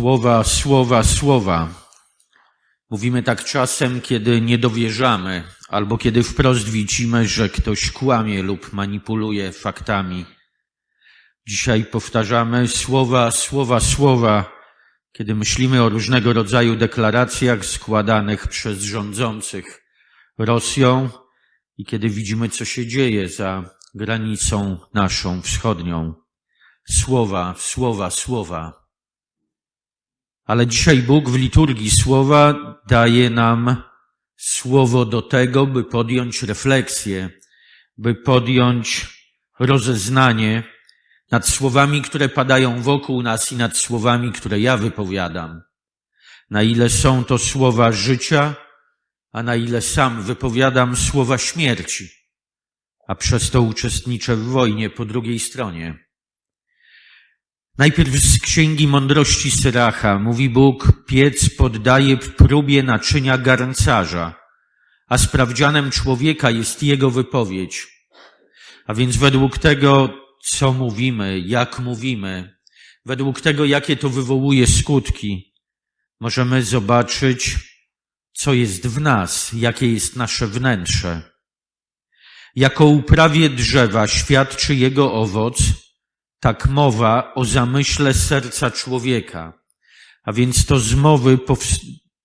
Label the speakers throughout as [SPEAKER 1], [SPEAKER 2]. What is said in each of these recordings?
[SPEAKER 1] Słowa, słowa, słowa. Mówimy tak czasem, kiedy nie dowierzamy, albo kiedy wprost widzimy, że ktoś kłamie lub manipuluje faktami. Dzisiaj powtarzamy słowa, słowa, słowa, kiedy myślimy o różnego rodzaju deklaracjach składanych przez rządzących Rosją i kiedy widzimy, co się dzieje za granicą naszą wschodnią. Słowa, słowa, słowa. Ale dzisiaj Bóg w liturgii słowa daje nam słowo do tego, by podjąć refleksję, by podjąć rozeznanie nad słowami, które padają wokół nas i nad słowami, które ja wypowiadam. Na ile są to słowa życia, a na ile sam wypowiadam słowa śmierci, a przez to uczestniczę w wojnie po drugiej stronie. Najpierw z Księgi Mądrości Syracha mówi Bóg, piec poddaje próbie naczynia garncarza, a sprawdzianem człowieka jest jego wypowiedź. A więc według tego, co mówimy, jak mówimy, według tego, jakie to wywołuje skutki, możemy zobaczyć, co jest w nas, jakie jest nasze wnętrze. Jako uprawie drzewa świadczy jego owoc, tak mowa o zamyśle serca człowieka. A więc to z mowy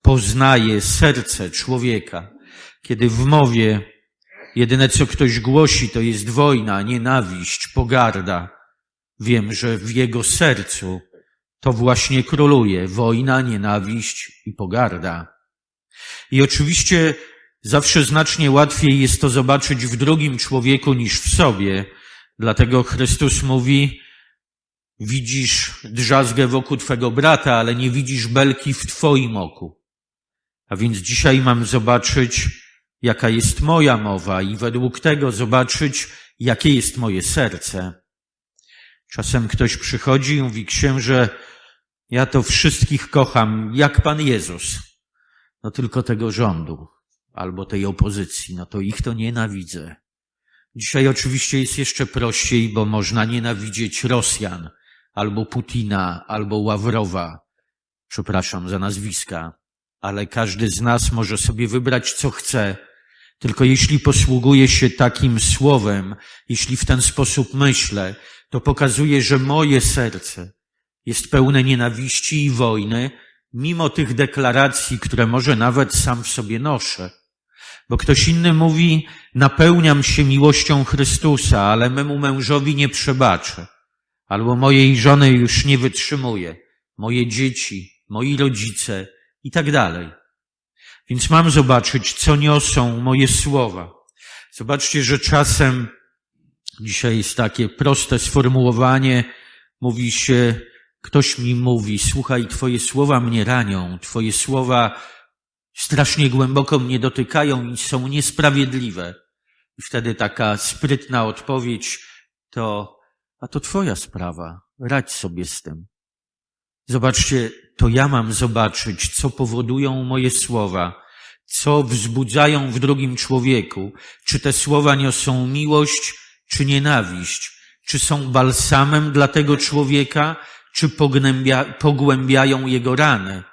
[SPEAKER 1] poznaje serce człowieka. Kiedy w mowie jedyne co ktoś głosi to jest wojna, nienawiść, pogarda, wiem, że w jego sercu to właśnie króluje wojna, nienawiść i pogarda. I oczywiście zawsze znacznie łatwiej jest to zobaczyć w drugim człowieku niż w sobie. Dlatego Chrystus mówi, widzisz drzazgę wokół twego brata, ale nie widzisz belki w twoim oku. A więc dzisiaj mam zobaczyć, jaka jest moja mowa i według tego zobaczyć, jakie jest moje serce. Czasem ktoś przychodzi i mówi, księże, ja to wszystkich kocham, jak Pan Jezus. No tylko tego rządu albo tej opozycji, no to ich to nienawidzę. Dzisiaj oczywiście jest jeszcze prościej, bo można nienawidzieć Rosjan, albo Putina, albo Ławrowa. Przepraszam za nazwiska, ale każdy z nas może sobie wybrać, co chce. Tylko jeśli posługuje się takim słowem, jeśli w ten sposób myślę, to pokazuje, że moje serce jest pełne nienawiści i wojny, mimo tych deklaracji, które może nawet sam w sobie noszę. Bo ktoś inny mówi, napełniam się miłością Chrystusa, ale memu mężowi nie przebaczę. Albo mojej żony już nie wytrzymuje, moje dzieci, moi rodzice i tak dalej. Więc mam zobaczyć, co niosą moje słowa. Zobaczcie, że czasem, dzisiaj jest takie proste sformułowanie, mówi się, ktoś mi mówi, słuchaj, twoje słowa mnie ranią, twoje słowa strasznie głęboko mnie dotykają i są niesprawiedliwe. I wtedy taka sprytna odpowiedź to, a to twoja sprawa, radź sobie z tym. Zobaczcie, to ja mam zobaczyć, co powodują moje słowa, co wzbudzają w drugim człowieku, czy te słowa niosą miłość, czy nienawiść, czy są balsamem dla tego człowieka, czy pogłębiają jego rany.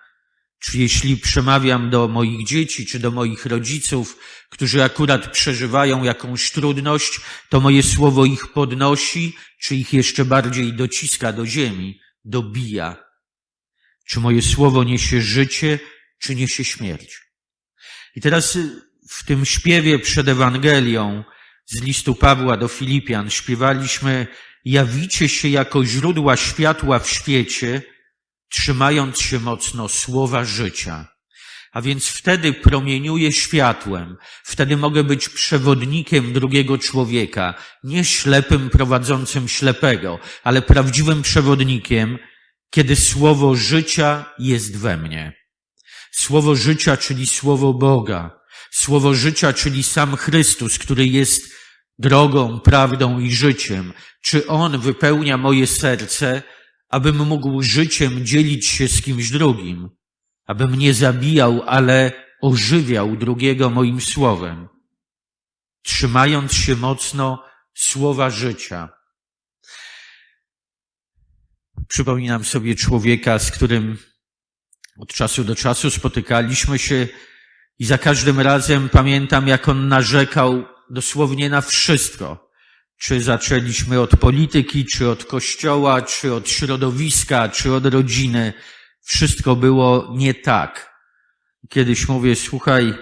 [SPEAKER 1] Czy jeśli przemawiam do moich dzieci, czy do moich rodziców, którzy akurat przeżywają jakąś trudność, to moje słowo ich podnosi, czy ich jeszcze bardziej dociska do ziemi, dobija. Czy moje słowo niesie życie, czy niesie śmierć. I teraz w tym śpiewie przed Ewangelią z listu Pawła do Filipian śpiewaliśmy Jawicie się jako źródła światła w świecie, trzymając się mocno słowa życia. A więc wtedy promieniuję światłem, wtedy mogę być przewodnikiem drugiego człowieka, nie ślepym prowadzącym ślepego, ale prawdziwym przewodnikiem, kiedy słowo życia jest we mnie. Słowo życia, czyli słowo Boga, słowo życia, czyli sam Chrystus, który jest drogą, prawdą i życiem. Czy On wypełnia moje serce, abym mógł życiem dzielić się z kimś drugim, abym nie zabijał, ale ożywiał drugiego moim słowem, trzymając się mocno słowa życia. Przypominam sobie człowieka, z którym Od czasu do czasu spotykaliśmy się i za każdym razem pamiętam, jak on narzekał dosłownie na wszystko. Czy zaczęliśmy od polityki, czy od kościoła, czy od środowiska, czy od rodziny. Wszystko było nie tak. Kiedyś mówię, słuchaj,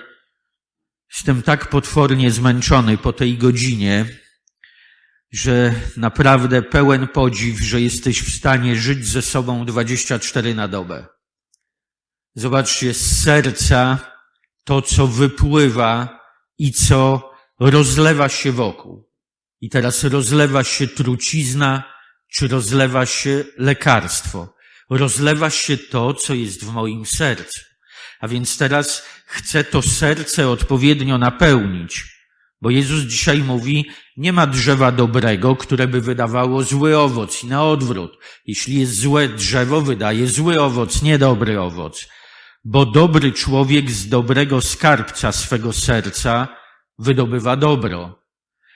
[SPEAKER 1] jestem tak potwornie zmęczony po tej godzinie, że naprawdę pełen podziw, że jesteś w stanie żyć ze sobą 24 na dobę. Zobaczcie, z serca to, co wypływa i co rozlewa się wokół. I teraz rozlewa się trucizna, czy rozlewa się lekarstwo. Rozlewa się to, co jest w moim sercu. A więc teraz chcę to serce odpowiednio napełnić. Bo Jezus dzisiaj mówi, nie ma drzewa dobrego, które by wydawało zły owoc i na odwrót. Jeśli jest złe drzewo, wydaje zły owoc, niedobry owoc. Bo dobry człowiek z dobrego skarbca swego serca wydobywa dobro,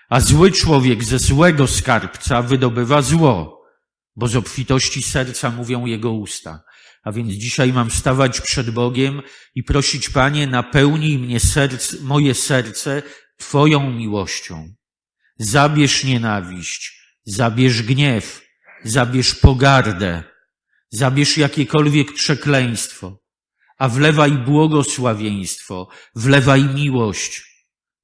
[SPEAKER 1] a zły człowiek ze złego skarbca wydobywa zło, bo z obfitości serca mówią jego usta. A więc dzisiaj mam stawać przed Bogiem i prosić, Panie, napełnij mnie serce, moje serce Twoją miłością. Zabierz nienawiść, zabierz gniew, zabierz pogardę, zabierz jakiekolwiek przekleństwo, a wlewaj błogosławieństwo, wlewaj miłość,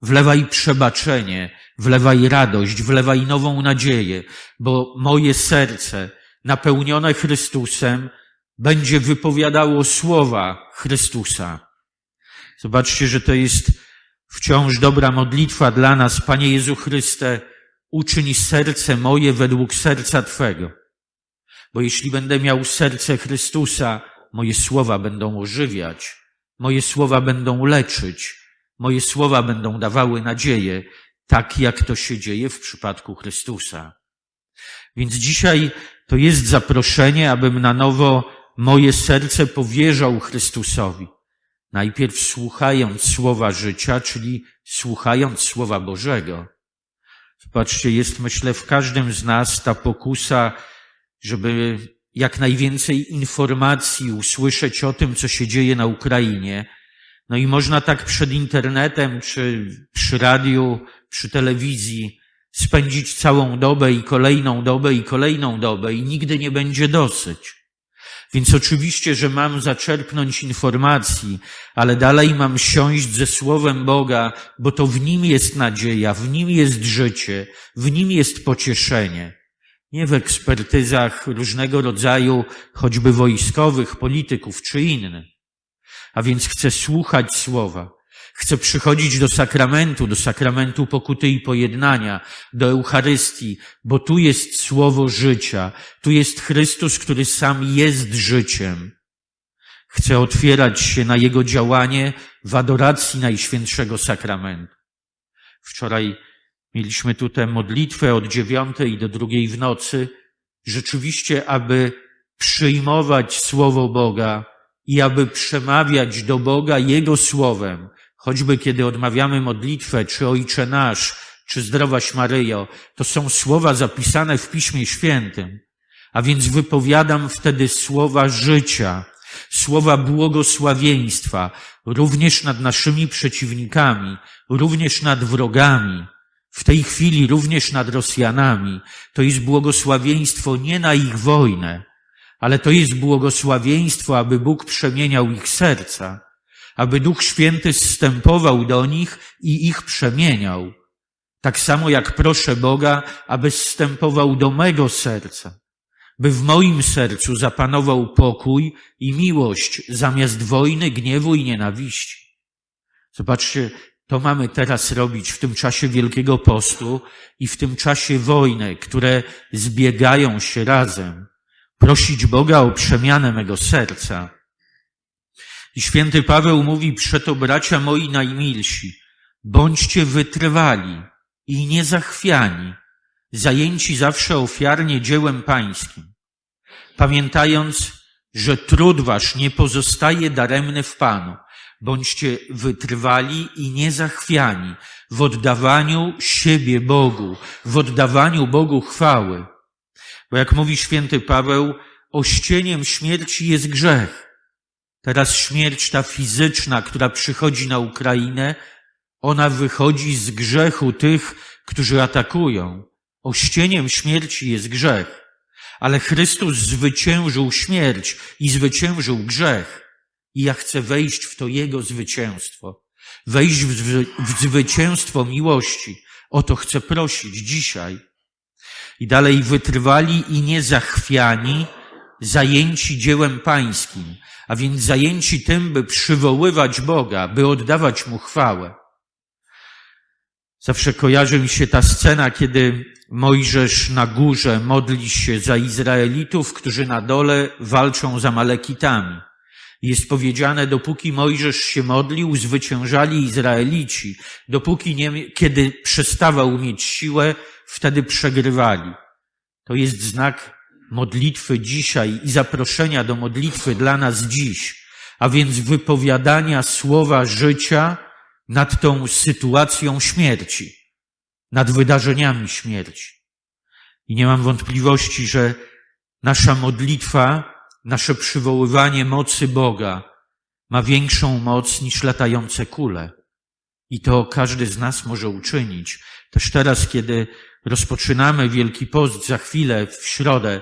[SPEAKER 1] wlewaj przebaczenie, wlewaj radość, wlewaj nową nadzieję, bo moje serce napełnione Chrystusem będzie wypowiadało słowa Chrystusa. Zobaczcie, że to jest wciąż dobra modlitwa dla nas. Panie Jezu Chryste, uczyń serce moje według serca Twego. Bo jeśli będę miał serce Chrystusa, moje słowa będą ożywiać, moje słowa będą leczyć, moje słowa będą dawały nadzieję, tak jak to się dzieje w przypadku Chrystusa. Więc dzisiaj to jest zaproszenie, abym na nowo moje serce powierzał Chrystusowi. Najpierw słuchając słowa życia, czyli słuchając słowa Bożego. Zobaczcie, jest myślę w każdym z nas ta pokusa, żeby jak najwięcej informacji usłyszeć o tym, co się dzieje na Ukrainie. No i można tak przed internetem, czy przy radiu, przy telewizji spędzić całą dobę i kolejną dobę i kolejną dobę i nigdy nie będzie dosyć. Więc oczywiście, że mam zaczerpnąć informacji, ale dalej mam siąść ze Słowem Boga, bo to w Nim jest nadzieja, w Nim jest życie, w Nim jest pocieszenie. Nie w ekspertyzach różnego rodzaju, choćby wojskowych, polityków czy innych. A więc chcę słuchać Słowa. Chcę przychodzić do sakramentu, do sakramentu pokuty i pojednania, do Eucharystii, bo tu jest słowo życia, tu jest Chrystus, który sam jest życiem. Chcę otwierać się na Jego działanie w adoracji Najświętszego Sakramentu. Wczoraj mieliśmy tutaj modlitwę od dziewiątej do drugiej w nocy, rzeczywiście, aby przyjmować Słowo Boga i aby przemawiać do Boga Jego Słowem, choćby kiedy odmawiamy modlitwę, czy Ojcze Nasz, czy Zdrowaś Maryjo, to są słowa zapisane w Piśmie Świętym. A więc wypowiadam wtedy słowa życia, słowa błogosławieństwa, również nad naszymi przeciwnikami, również nad wrogami, w tej chwili również nad Rosjanami. To jest błogosławieństwo nie na ich wojnę, ale to jest błogosławieństwo, aby Bóg przemieniał ich serca aby Duch Święty zstępował do nich i ich przemieniał. Tak samo jak proszę Boga, aby zstępował do mego serca, by w moim sercu zapanował pokój i miłość zamiast wojny, gniewu i nienawiści. Zobaczcie, to mamy teraz robić w tym czasie Wielkiego Postu i w tym czasie wojny, które zbiegają się razem. Prosić Boga o przemianę mego serca i święty Paweł mówi, przeto bracia moi najmilsi, bądźcie wytrwali i niezachwiani, zajęci zawsze ofiarnie dziełem pańskim, pamiętając, że trud wasz nie pozostaje daremny w Panu. Bądźcie wytrwali i niezachwiani w oddawaniu siebie Bogu, w oddawaniu Bogu chwały. Bo jak mówi święty Paweł, ościeniem śmierci jest grzech Teraz śmierć ta fizyczna, która przychodzi na Ukrainę, ona wychodzi z grzechu tych, którzy atakują. Ościeniem śmierci jest grzech, ale Chrystus zwyciężył śmierć i zwyciężył grzech. I ja chcę wejść w to Jego zwycięstwo, wejść w, w zwycięstwo miłości. O to chcę prosić dzisiaj. I dalej wytrwali i niezachwiani, zajęci dziełem pańskim, a więc zajęci tym, by przywoływać Boga, by oddawać Mu chwałę. Zawsze kojarzy mi się ta scena, kiedy Mojżesz na górze modli się za Izraelitów, którzy na dole walczą z Amalekitami. Jest powiedziane, dopóki Mojżesz się modlił, zwyciężali Izraelici. Dopóki nie, kiedy przestawał mieć siłę, wtedy przegrywali. To jest znak modlitwy dzisiaj i zaproszenia do modlitwy dla nas dziś, a więc wypowiadania słowa życia nad tą sytuacją śmierci, nad wydarzeniami śmierci. I nie mam wątpliwości, że nasza modlitwa, nasze przywoływanie mocy Boga ma większą moc niż latające kule. I to każdy z nas może uczynić. Też teraz, kiedy rozpoczynamy Wielki Post za chwilę, w środę,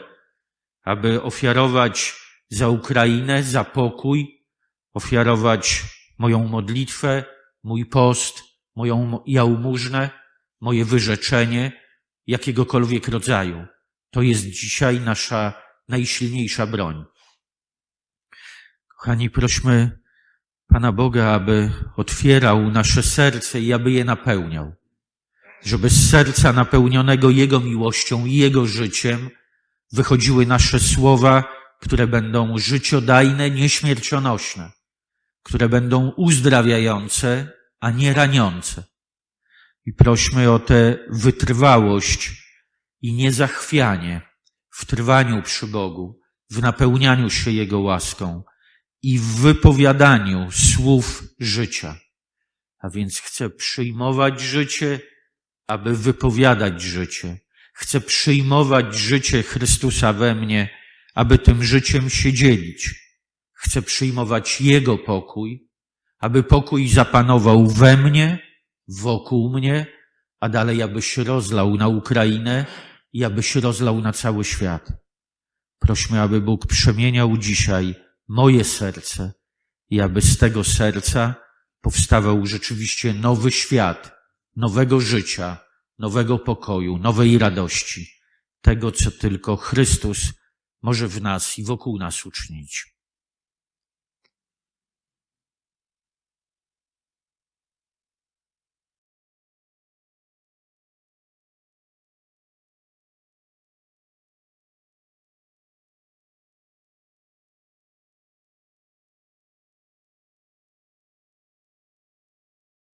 [SPEAKER 1] aby ofiarować za Ukrainę, za pokój, ofiarować moją modlitwę, mój post, moją jałmużnę, moje wyrzeczenie, jakiegokolwiek rodzaju. To jest dzisiaj nasza najsilniejsza broń. Kochani, prośmy Pana Boga, aby otwierał nasze serce i aby je napełniał. Żeby z serca napełnionego Jego miłością i Jego życiem wychodziły nasze słowa, które będą życiodajne, nieśmiercionośne, które będą uzdrawiające, a nie raniące. I prośmy o tę wytrwałość i niezachwianie w trwaniu przy Bogu, w napełnianiu się Jego łaską i w wypowiadaniu słów życia. A więc chcę przyjmować życie, aby wypowiadać życie. Chcę przyjmować życie Chrystusa we mnie, aby tym życiem się dzielić. Chcę przyjmować Jego pokój, aby pokój zapanował we mnie, wokół mnie, a dalej aby się rozlał na Ukrainę i aby się rozlał na cały świat. Prośmy, aby Bóg przemieniał dzisiaj moje serce i aby z tego serca powstawał rzeczywiście nowy świat, nowego życia, nowego pokoju, nowej radości, tego, co tylko Chrystus może w nas i wokół nas uczynić.